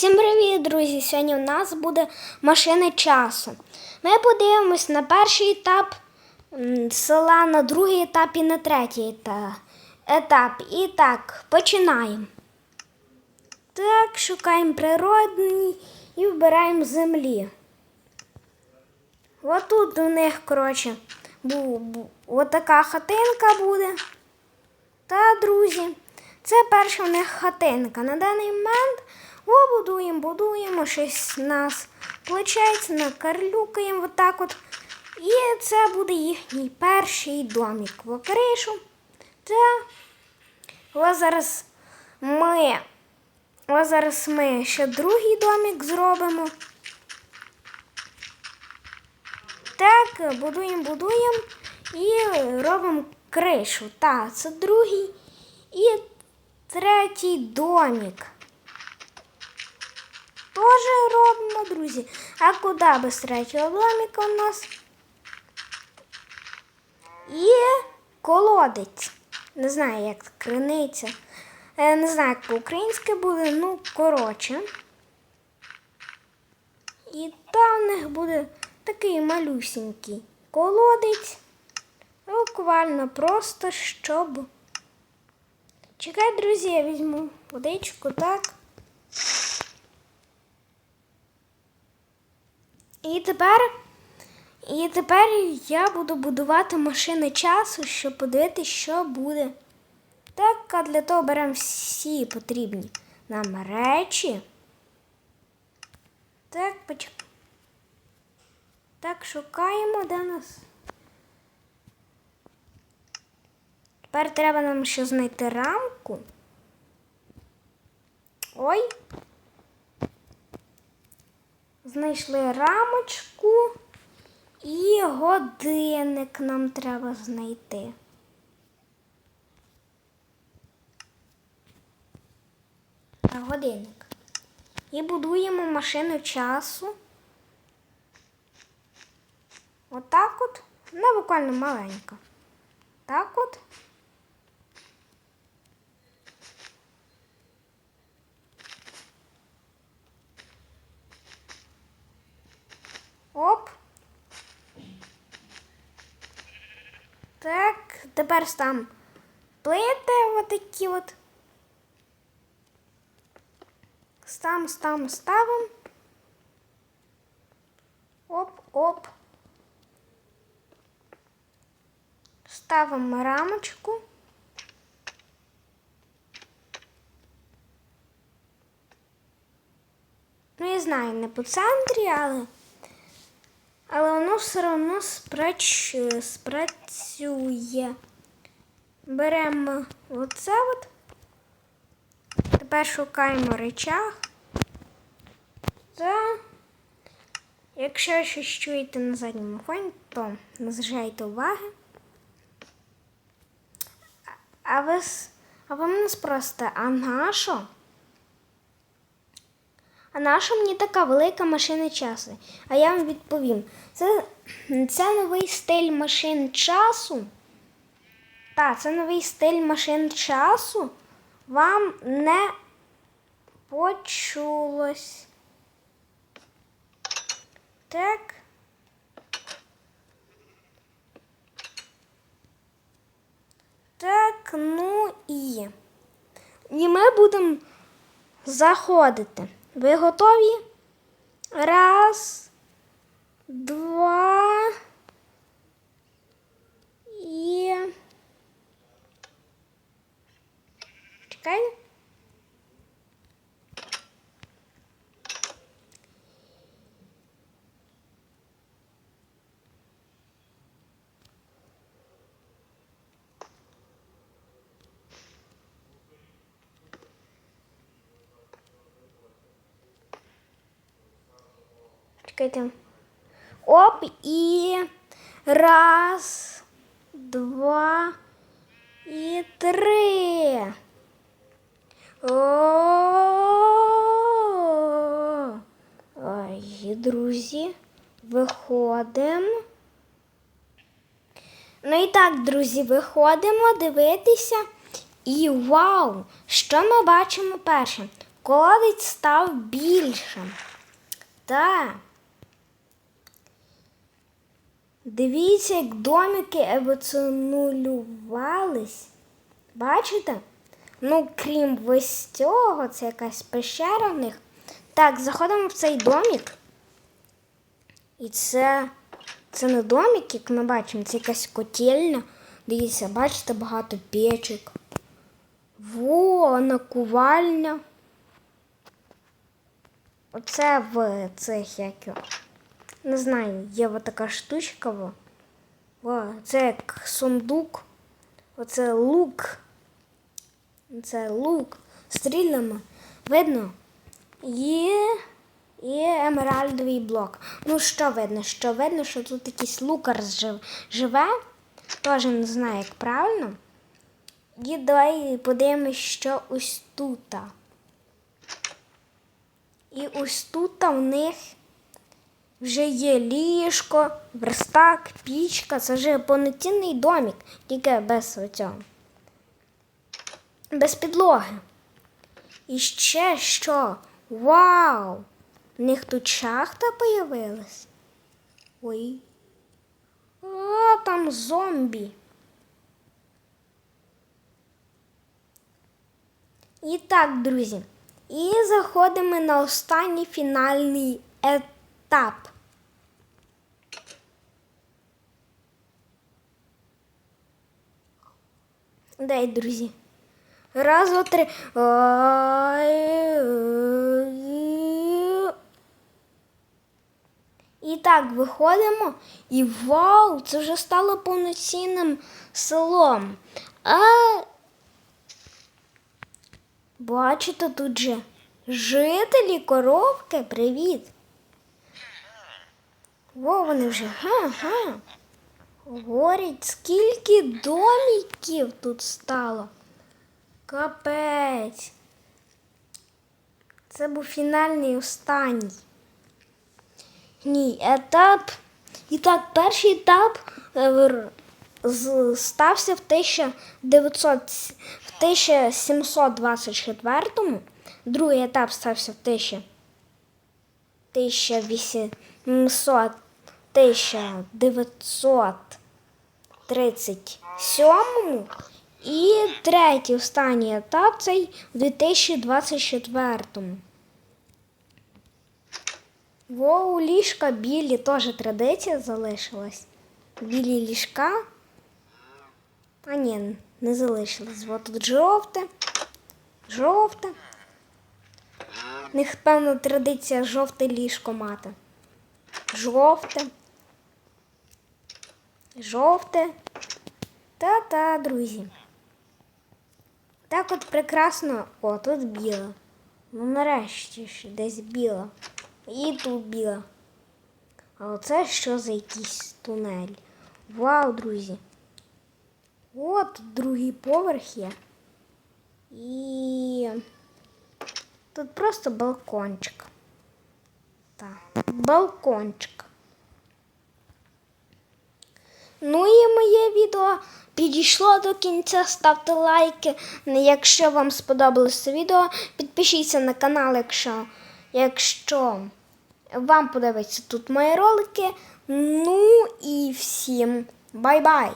Всім привіт, друзі! Сьогодні у нас буде машина часу. Ми подивимось на перший етап села, на другий етап і на третій етап. І так, починаємо. Так, шукаємо природні і вбираємо землі. Отут у них, коротше, отака хатинка буде. Та, друзі, це перша в них хатинка. На даний момент о, будуємо, будуємо, щось нас виходить, накарлюкаємо отак от. І це буде їхній перший домик в кришу. Та ось зараз ми, ось зараз ми ще другий домик зробимо. Так, будуємо, будуємо і робимо кришу. Так, це другий і третій домик. Тоже робимо, друзі. А куди без третього домика у нас? Є колодець. Не знаю, як криниця. Е, Не знаю, як по-українськи буде, ну, коротше. І там в них буде такий малюсенький колодець. Буквально просто щоб. Чекай, друзі, я візьму водичку, так. І тепер, і тепер я буду будувати машини часу, щоб подивитися, що буде. Так, а для того беремо всі потрібні нам речі. Так, почекай. Так, шукаємо, де нас. Тепер треба нам ще знайти рамку. Ой. Знайшли рамочку і годинник нам треба знайти. Годинник. І будуємо машину часу. Отак от. Вона буквально маленька. Так от. Оп. Так, тепер там плити отакі от. Стам, стам, ставим. Оп, оп. Ставимо рамочку. Ну, я знаю, не по центрі, але. Але воно все одно спрацює. Беремо оце от. Тепер шукаємо речах. Та якщо щось чуєте на задньому фоні, то не зважайте уваги. А- ви, а ви мене спросите, а на що? А наша мені така велика машина часу? А я вам відповім. Це, це новий стиль машин часу. Так, це новий стиль машин часу. Вам не почулось. Так. Так, ну і. І ми будемо заходити. Ви готові? Раз, два Чекай. Чекайте. Оп, і раз, два і три. Ой, друзі, виходимо. Ну і так, друзі, виходимо дивитися. І вау! Що ми бачимо перше? колодець став більшим. Так. Дивіться, як домики еволюціонулювались. Бачите? Ну, крім ось цього, це якась пещера в них. Так, заходимо в цей домик. І це, це не домик, як ми бачимо, це якась котельня. Дивіться, бачите, багато печок. Во, накувальня. Оце в цих як. Не знаю, є от така штучка. Во, це як сундук. Оце лук. Це лук. Стрільнемо. Видно? Є. Є емеральдовий блок. Ну, що видно? Що видно, що тут якийсь лукар жив, живе. Теж не знаю, як правильно. І давай подивимось, що ось тут. І ось тут в них вже є ліжко, верстак, пічка. Це вже повноцінний домик, тільки без цього. Без підлоги. І ще що? Вау! У них тут шахта появилась. Ой. А, там зомбі. І так, друзі. І заходимо на останній фінальний етап. Дай, друзі. Раз, два, три. І так виходимо, і вау, це вже стало повноцінним селом. А бачите, тут же жителі коровки, привіт. Во, вони вже га-га. Говорять, скільки домиків тут стало. Капець. Це був фінальний останній. Ні, етап. І так, перший етап е, стався в 1900, с- в 1724, другий етап стався в 1000 1800, 1937 і третій останній етап цей в 2024. Воу, ліжка білі теж традиція залишилась. Білі ліжка. А ні, не залишилось. От тут жовте, жовте. У них, певно, традиція жовте ліжко мати. Жовте. Жовте. Та-та, друзі. Так от прекрасно. О, тут біле. Ну нарешті ж десь біле. І тут біла. А оце що за якийсь тунель? Вау, друзі. От другий поверх є. І тут просто балкончик. Так, балкончик. Ну і моє відео підійшло до кінця. Ставте лайки. Якщо вам сподобалося відео, підпишіться на канал, якщо, якщо вам подобаються тут мої ролики. Ну і всім бай-бай!